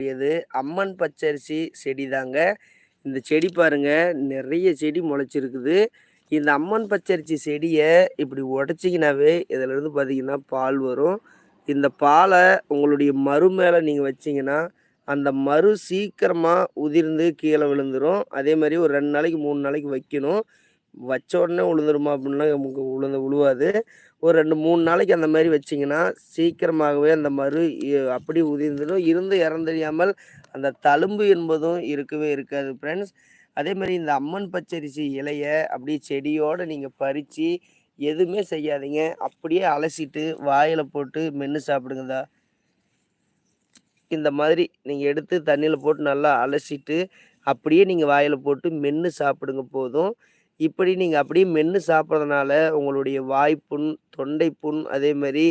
கூடியது. அம்மன் பச்சரிசி செடி தாங்க. இந்த செடி பாருங்க நிறைய செடி முளைச்சிருக்குது. இந்த அம்மன் பச்சரிசி செடியை இப்படி உடச்சிங்கனாவே இதில் பார்த்தீங்கன்னா பால் வரும். இந்த பாலை உங்களுடைய மறு மேலே நீங்கள் வச்சிங்கன்னா அந்த மறு சீக்கிரமாக உதிர்ந்து கீழே விழுந்துடும் அதே மாதிரி ஒரு ரெண்டு நாளைக்கு மூணு நாளைக்கு வைக்கணும். வச்ச உடனே உளுந்துருமா அப்படின்னா நமக்கு உளுந்து உழுவாது. ஒரு ரெண்டு மூணு நாளைக்கு அந்த மாதிரி வச்சிங்கன்னா சீக்கிரமாகவே அந்த மறு அப்படி உதிர்ந்துடும். இருந்து இறந்தறியாமல் அந்த தழும்பு என்பதும் இருக்கவே இருக்காது ஃப்ரெண்ட்ஸ் அதே மாதிரி இந்த அம்மன் பச்சரிசி இலையை அப்படியே செடியோடு நீங்கள் பறித்து எதுவுமே செய்யாதீங்க. அப்படியே அலசிட்டு வாயில் போட்டு மென்று சாப்பிடுங்கதா இந்த மாதிரி நீங்கள் எடுத்து தண்ணியில் போட்டு நல்லா அலசிட்டு அப்படியே நீங்கள் வாயில் போட்டு மென்று சாப்பிடுங்க போதும். இப்படி நீங்கள் அப்படியே மென்று சாப்பிட்றதுனால உங்களுடைய வாய்ப்புண் தொண்டை புண் அதே மாதிரி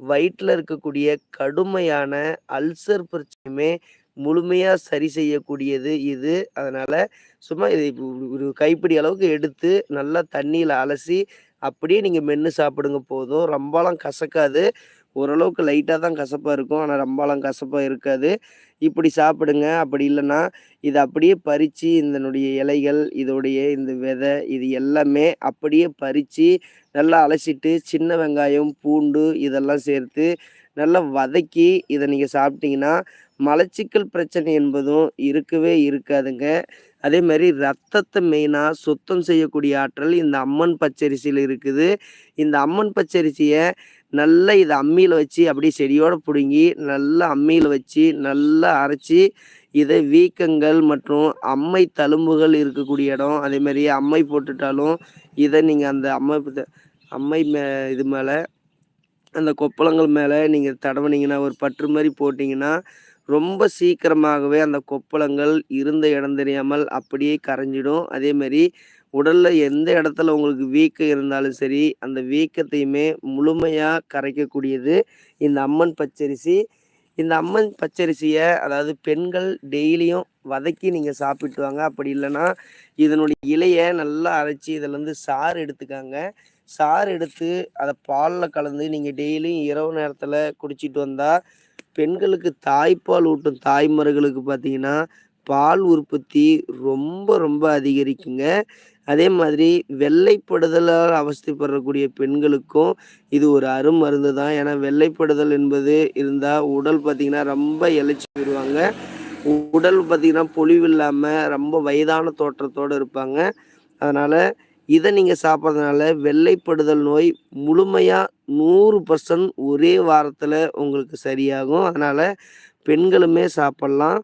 வயிற்றில் இருக்கக்கூடிய கடுமையான அல்சர் பிரச்சனையுமே முழுமையாக சரி செய்யக்கூடியது இது. அதனால் சும்மா இது ஒரு கைப்பிடி அளவுக்கு எடுத்து நல்லா தண்ணியில் அலசி அப்படியே நீங்கள் மென்று சாப்பிடுங்க போதும். ரொம்பலாம் கசக்காது. ஓரளவுக்கு லைட்டாக தான் கசப்பாக இருக்கும். ஆனால் ரொம்பலாம் கசப்பாக இருக்காது. இப்படி சாப்பிடுங்க. அப்படி இல்லைன்னா இதை அப்படியே பறித்து இதனுடைய இலைகள் இதோடைய இந்த விதை இது எல்லாமே அப்படியே பறித்து நல்லா அலசிட்டு சின்ன வெங்காயம் பூண்டு இதெல்லாம் சேர்த்து நல்லா வதக்கி இதை நீங்கள் சாப்பிட்டீங்கன்னா மலச்சிக்கல் பிரச்சனை என்பதும் இருக்கவே இருக்காதுங்க. அதே மாதிரி ரத்தத்தை மெயினாக சுத்தம் செய்யக்கூடிய ஆற்றல் இந்த அம்மன் பச்சரிசியில் இருக்குது. இந்த அம்மன் பச்சரிசியை நல்லா இதை அம்மியில் வச்சு அப்படியே செடியோடு பிடுங்கி நல்லா அம்மியில் வச்சு நல்லா அரைச்சி இதை வீக்கங்கள் மற்றும் அம்மை தழும்புகள் இருக்கக்கூடிய இடம். அதே மாதிரி அம்மை போட்டுட்டாலும் இதை நீங்கள் அந்த அம்மை அம்மை மே இது மேலே அந்த கொப்பளங்கள் மேலே நீங்கள் தடவுனீங்கன்னா ஒரு பற்று மாதிரி போட்டிங்கன்னா ரொம்ப சீக்கிரமாகவே அந்த கொப்பளங்கள் இருந்த இடம் தெரியாமல் அப்படியே கரைஞ்சிடும். அதேமாரி உடலில் எந்த இடத்துல உங்களுக்கு வீக்கம் இருந்தாலும் சரி அந்த வீக்கத்தையுமே முழுமையாக கரைக்கக்கூடியது இந்த அம்மன் பச்சரிசி. இந்த அம்மன் பச்சரிசியை அதாவது பெண்கள் டெய்லியும் வதக்கி நீங்கள் சாப்பிட்டு வாங்க. அப்படி இல்லைன்னா இதனுடைய இலையை நல்லா அரைச்சி இதில் இருந்து சாறு எடுத்துக்காங்க. சாறு எடுத்து அதை பாலில் கலந்து நீங்கள் டெய்லியும் இரவு நேரத்தில் குடிச்சிட்டு வந்தால் பெண்களுக்கு தாய்ப்பால் ஊட்டும் தாய்மார்களுக்கு பார்த்தீங்கன்னா பால் உற்பத்தி ரொம்ப ரொம்ப அதிகரிக்குங்க. அதே மாதிரி வெள்ளைப்படுதலால் அவஸ்தைப்படக்கூடிய பெண்களுக்கும் இது ஒரு அருமருந்து தான். ஏன்னா வெள்ளைப்படுதல் என்பது இருந்தால் உடல் பார்த்திங்கன்னா ரொம்ப எழுச்சி போயிடுவாங்க. உடல் பார்த்திங்கன்னா பொலிவு இல்லாமல் ரொம்ப வயதான தோற்றத்தோடு இருப்பாங்க. அதனால் இதை நீங்கள் சாப்பிட்றதுனால வெள்ளைப்படுதல் நோய் முழுமையாக நூறு பர்சன்ட் ஒரே வாரத்தில் உங்களுக்கு சரியாகும். அதனால் பெண்களுமே சாப்பிட்லாம்.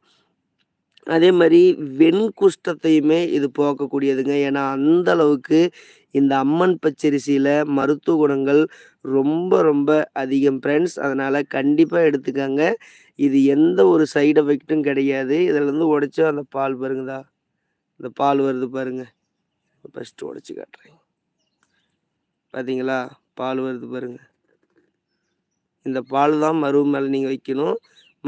அதே மாதிரி வெண்குஷ்டத்தையுமே இது போக்கக்கூடியதுங்க. ஏன்னா அந்த அளவுக்கு இந்த அம்மன் பச்சரிசியில் மருத்துவ குணங்கள் ரொம்ப ரொம்ப அதிகம் ஃப்ரெண்ட்ஸ் அதனால் கண்டிப்பாக எடுத்துக்கங்க. இது எந்த ஒரு சைடு எஃபெக்ட்டும் கிடையாது. இதிலேருந்து உடைச்சோ அந்த பால் பாருங்கதா. இந்த பால் வருது பாருங்க. ஃபஸ்ட்டு உடைச்சி காட்டுறேன். பார்த்தீங்களா பால் வருது பாருங்க. இந்த பால் தான் மருவு மேலே நீங்கள் வைக்கணும்.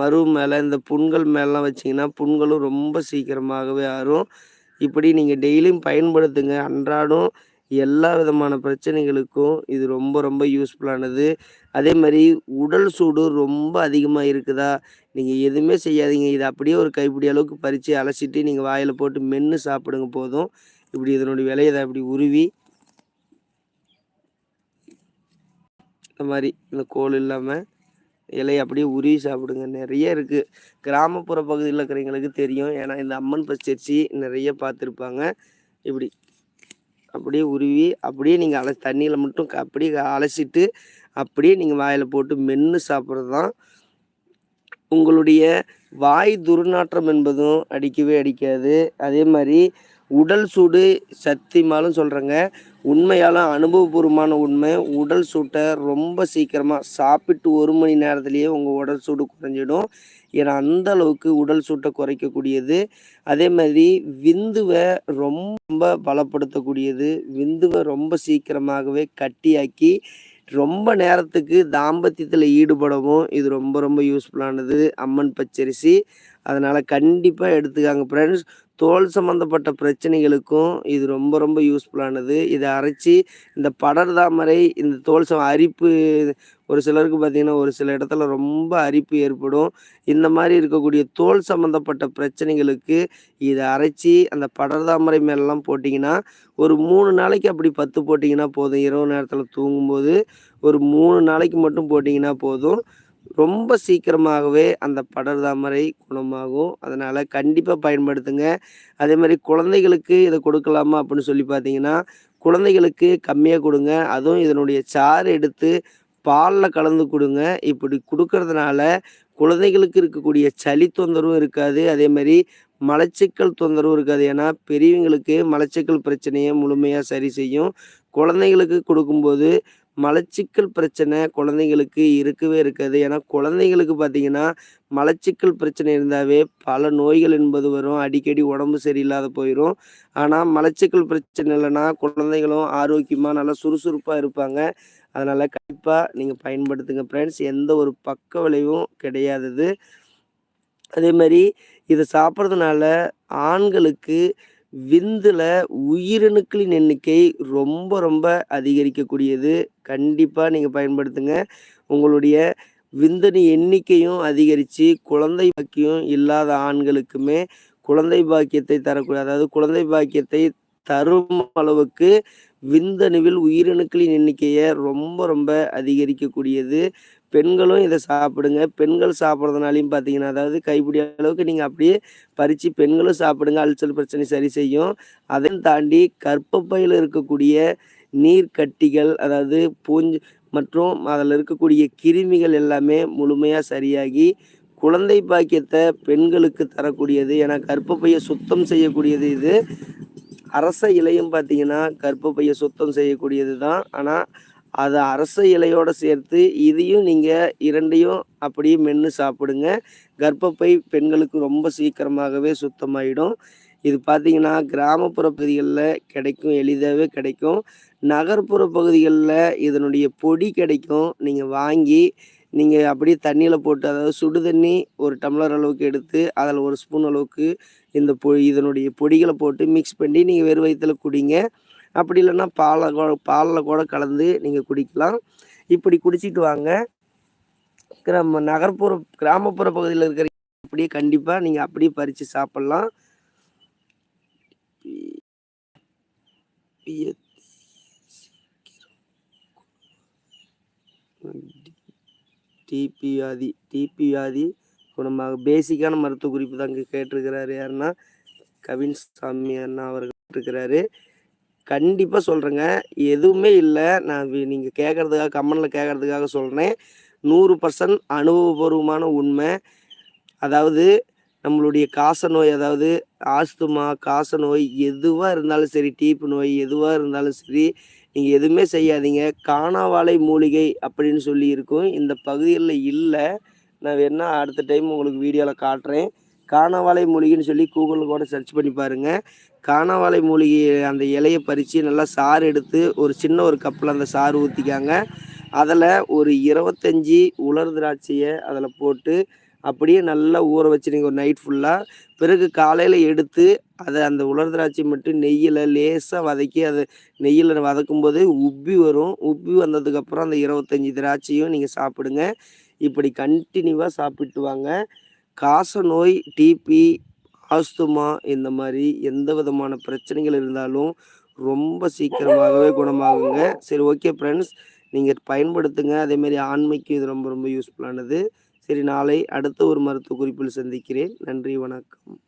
மருவு மேலே இந்த புண்கள் மேலாம் வச்சிங்கன்னா புண்களும் ரொம்ப சீக்கிரமாகவே ஆறும். இப்படி நீங்கள் டெய்லியும் பயன்படுத்துங்க. அன்றாடம் எல்லா விதமான பிரச்சனைகளுக்கும் இது ரொம்ப ரொம்ப யூஸ்ஃபுல்லானது. அதே மாதிரி உடல் சூடு ரொம்ப அதிகமாக இருக்குதா? நீங்கள் எதுவுமே செய்யாதீங்க. இதை அப்படியே ஒரு கைப்பிடி அளவுக்கு பறித்து அலசிட்டு நீங்கள் வாயில் போட்டு மென்று சாப்பிடுங்க போதும். இப்படி இதனுடைய விலையை இதை அப்படி உருவி இந்த மாதிரி இந்த கோல் இல்லாமல் இலையை அப்படியே உருவி சாப்பிடுங்க. நிறைய இருக்குது கிராமப்புற பகுதியில் இருக்கிறவங்களுக்கு தெரியும். ஏன்னா இந்த அம்மன் பச்சரிசி நிறைய பார்த்துருப்பாங்க. இப்படி அப்படியே உருவி அப்படியே நீங்கள் அலசி தண்ணியில் மட்டும் அப்படியே அலசிட்டு அப்படியே நீங்கள் வாயில் போட்டு மென்று சாப்பிட்றது தான் உங்களுடைய வாய் துர்நாற்றம் என்பதும் அடிக்கவே அடிக்காது. அதே மாதிரி உடல் சூடு சத்தியமாலும் சொல்கிறேங்க உண்மையாலும் அனுபவபூர்வமான உண்மை. உடல் சூட்டை ரொம்ப சீக்கிரமாக சாப்பிட்டு ஒரு மணி நேரத்துலேயே உங்கள் உடல் சூடு குறைஞ்சிடும். ஏன்னா அந்த அளவுக்கு உடல் சூட்டை குறைக்கக்கூடியது. அதே மாதிரி விந்துவை ரொம்ப பலப்படுத்தக்கூடியது. விந்துவை ரொம்ப சீக்கிரமாகவே கட்டியாக்கி ரொம்ப நேரத்துக்கு தாம்பத்தியத்தில் ஈடுபடவும் இது ரொம்ப ரொம்ப யூஸ்ஃபுல்லானது அம்மன் பச்சரிசி. அதனால் கண்டிப்பாக எடுத்துக்காங்க ஃப்ரெண்ட்ஸ் தோல் சம்மந்தப்பட்ட பிரச்சனைகளுக்கும் இது ரொம்ப ரொம்ப யூஸ்ஃபுல்லானது இதை அரைச்சி இந்த படர் தாமரை இந்த தோல் சம் அரிப்பு ஒரு சிலருக்கு பார்த்திங்கன்னா ஒரு சில இடத்துல ரொம்ப அரிப்பு ஏற்படும். இந்த மாதிரி இருக்கக்கூடிய தோல் சம்மந்தப்பட்ட பிரச்சனைகளுக்கு இதை அரைச்சி அந்த படர் தாமரை மேலெலாம் போட்டிங்கன்னா ஒரு மூணு நாளைக்கு அப்படி பத்து போட்டிங்கன்னா போதும். இரவு நேரத்தில் தூங்கும்போது ஒரு மூணு நாளைக்கு மட்டும் போட்டிங்கன்னா போதும். ரொம்ப சீக்கிரமாகவே அந்த படர் தாமரை குணமாகும். அதனால் கண்டிப்பாக பயன்படுத்துங்க. அதே மாதிரி குழந்தைகளுக்கு இதை கொடுக்கலாமா அப்படின்னு சொல்லி பார்த்தீங்கன்னா குழந்தைகளுக்கு கம்மியாக கொடுங்க. அதுவும் இதனுடைய சாறு எடுத்து பாலில் கலந்து கொடுங்க. இப்படி கொடுக்கறதுனால குழந்தைகளுக்கு இருக்கக்கூடிய சளி தொந்தரவும் இருக்காது. அதே மாதிரி மலச்சிக்கல் தொந்தரவும் இருக்காது. ஏன்னா பெரியவங்களுக்கு மலச்சிக்கல் பிரச்சனையை முழுமையாக சரி செய்யும். குழந்தைங்களுக்கு கொடுக்கும்போது மலச்சிக்கல் பிரச்சனை குழந்தைங்களுக்கு இருக்கவே இருக்காது. ஏன்னா குழந்தைங்களுக்கு பார்த்தீங்கன்னா மலச்சிக்கல் பிரச்சனை இருந்தாவே பல நோய்கள் என்பது வரும். அடிக்கடி உடம்பு சரியில்லாத போயிடும் ஆனால் மலச்சிக்கல் பிரச்சனை இல்லைன்னா குழந்தைகளும் ஆரோக்கியமாக நல்லா சுறுசுறுப்பாக இருப்பாங்க. அதனால் கண்டிப்பாக நீங்கள் பயன்படுத்துங்க ஃப்ரெண்ட்ஸ் எந்த ஒரு பக்க விளைவும் கிடையாதது அதே மாதிரி இதை சாப்பிட்றதுனால ஆண்களுக்கு விந்தில் உயிரணுக்களின் எண்ணிக்கை ரொம்ப ரொம்ப அதிகரிக்கக்கூடியது. கண்டிப்பாக நீங்கள் பயன்படுத்துங்க. உங்களுடைய விந்தணு எண்ணிக்கையும் அதிகரித்து குழந்தை பாக்கியம் இல்லாத ஆண்களுக்குமே குழந்தை பாக்கியத்தை தரக்கூடிய அதாவது குழந்தை பாக்கியத்தை தரும் அளவுக்கு விந்தணுவில் உயிரணுக்களின் எண்ணிக்கையை ரொம்ப ரொம்ப அதிகரிக்கக்கூடியது. பெண்களும் இதை சாப்பிடுங்க. பெண்கள் சாப்பிட்றதுனாலையும் பார்த்தீங்கன்னா அதாவது கைப்பிடி அளவுக்கு நீங்கள் அப்படியே பறித்து பெண்களும் சாப்பிடுங்க. அல்சல் பிரச்சனை சரி செய்யும். அதையும் தாண்டி கற்பப்பையில் இருக்கக்கூடிய நீர்க்கட்டிகள் அதாவது பூஞ்சு மற்றும் அதில் இருக்கக்கூடிய கிருமிகள் எல்லாமே முழுமையாக சரியாகி குழந்தை பாக்கியத்தை பெண்களுக்கு தரக்கூடியது. ஏன்னா கற்பப்பையை சுத்தம் செய்யக்கூடியது இது. அரச இலையும் பார்த்தீங்கன்னா கற்பப்பையை சுத்தம் செய்யக்கூடியது தான். ஆனால் அதை அரச இலையோடு சேர்த்து இதையும் நீங்கள் இரண்டையும் அப்படியே மென்று சாப்பிடுங்க. கர்ப்பப்பை பெண்களுக்கு ரொம்ப சீக்கிரமாகவே சுத்தமாயிடும். இது பார்த்தீங்கன்னா கிராமப்புற பகுதிகளில் கிடைக்கும் எளிதாகவே கிடைக்கும். நகர்ப்புற பகுதிகளில் இதனுடைய பொடி கிடைக்கும். நீங்கள் வாங்கி நீங்கள் அப்படியே தண்ணியில் போட்டு அதாவது சுடு தண்ணி ஒரு டம்ளர் அளவுக்கு எடுத்து அதில் ஒரு ஸ்பூன் அளவுக்கு இந்த பொ இதனுடைய பொடிகளை போட்டு மிக்ஸ் பண்ணி நீங்கள் வெறும் வயிற்றில் குடிங்க. அப்படி இல்லைன்னா பாலை பாலில் கூட கலந்து நீங்கள் குடிக்கலாம். இப்படி குடிச்சிட்டு வாங்க. கிராம நகர்ப்புற கிராமப்புற பகுதியில் இருக்கிற அப்படியே கண்டிப்பாக நீங்கள் அப்படியே பறித்து சாப்பிட்லாம். டிபி வியாதி டிபி வியாதி குணமாக பேசிக்கான மருத்துவ குறிப்பு தான் அங்கே கேட்டிருக்கிறாரு யாருன்னா கவின் சாமி அண்ணா அவர்கள் இருக்கிறாரு கண்டிப்பாக சொல்கிறேங்க எதுவுமே இல்லை. நான் நீங்கள் கேட்குறதுக்காக கம்மனில் கேட்குறதுக்காக சொல்கிறேன் நூறு பர்சன்ட் அனுபவபூர்வமான உண்மை. அதாவது நம்மளுடைய காச நோய் அதாவது ஆஸ்துமா காச நோய் எதுவாக இருந்தாலும் சரி டீப்பு நோய் எதுவாக இருந்தாலும் சரி நீங்கள் எதுவுமே செய்யாதீங்க. காணாவாழை மூலிகை அப்படின்னு சொல்லி இருக்கும். இந்த பகுதிகளில் இல்லை. நான் வேணால் அடுத்த டைம் உங்களுக்கு வீடியோவில் காட்டுறேன். காணாவாழை மூலிகைன்னு சொல்லி கூகுளில் கூட சர்ச் பண்ணி பாருங்கள் காணவாழை மூலிகை அந்த இலையை பறித்து நல்லா சாறு எடுத்து ஒரு சின்ன ஒரு கப்பில் அந்த சாறு ஊற்றிக்காங்க அதில் ஒரு இருபத்தஞ்சி உலர் திராட்சையை அதில் போட்டு அப்படியே நல்லா ஊற வச்சுருங்க ஒரு நைட் ஃபுல்லாக பிறகு காலையில் எடுத்து அதை அந்த உலர் திராட்சை மட்டும் நெய்யில் லேசாக வதக்கி அதை நெய்யில் வதக்கும் போது உப்பி வரும். உப்பி வந்ததுக்கப்புறம் அந்த இருபத்தஞ்சி திராட்சையும் நீங்கள் சாப்பிடுங்க. இப்படி கண்டினியூவாக சாப்பிட்டு வாங்க. காச நோய் டிபி ஆஸ்துமா இந்த மாதிரி எந்த விதமான பிரச்சனைகள் இருந்தாலும் ரொம்ப சீக்கிரமாகவே குணமாகுங்க. சரி ஓகே ஃப்ரெண்ட்ஸ் நீங்கள் பயன்படுத்துங்க. அதேமாரி ஆண்மைக்கு இது ரொம்ப ரொம்ப யூஸ்ஃபுல்லானது சரி நாளை அடுத்த ஒரு மருத்துவ குறிப்பில் சந்திக்கிறேன். நன்றி வணக்கம்.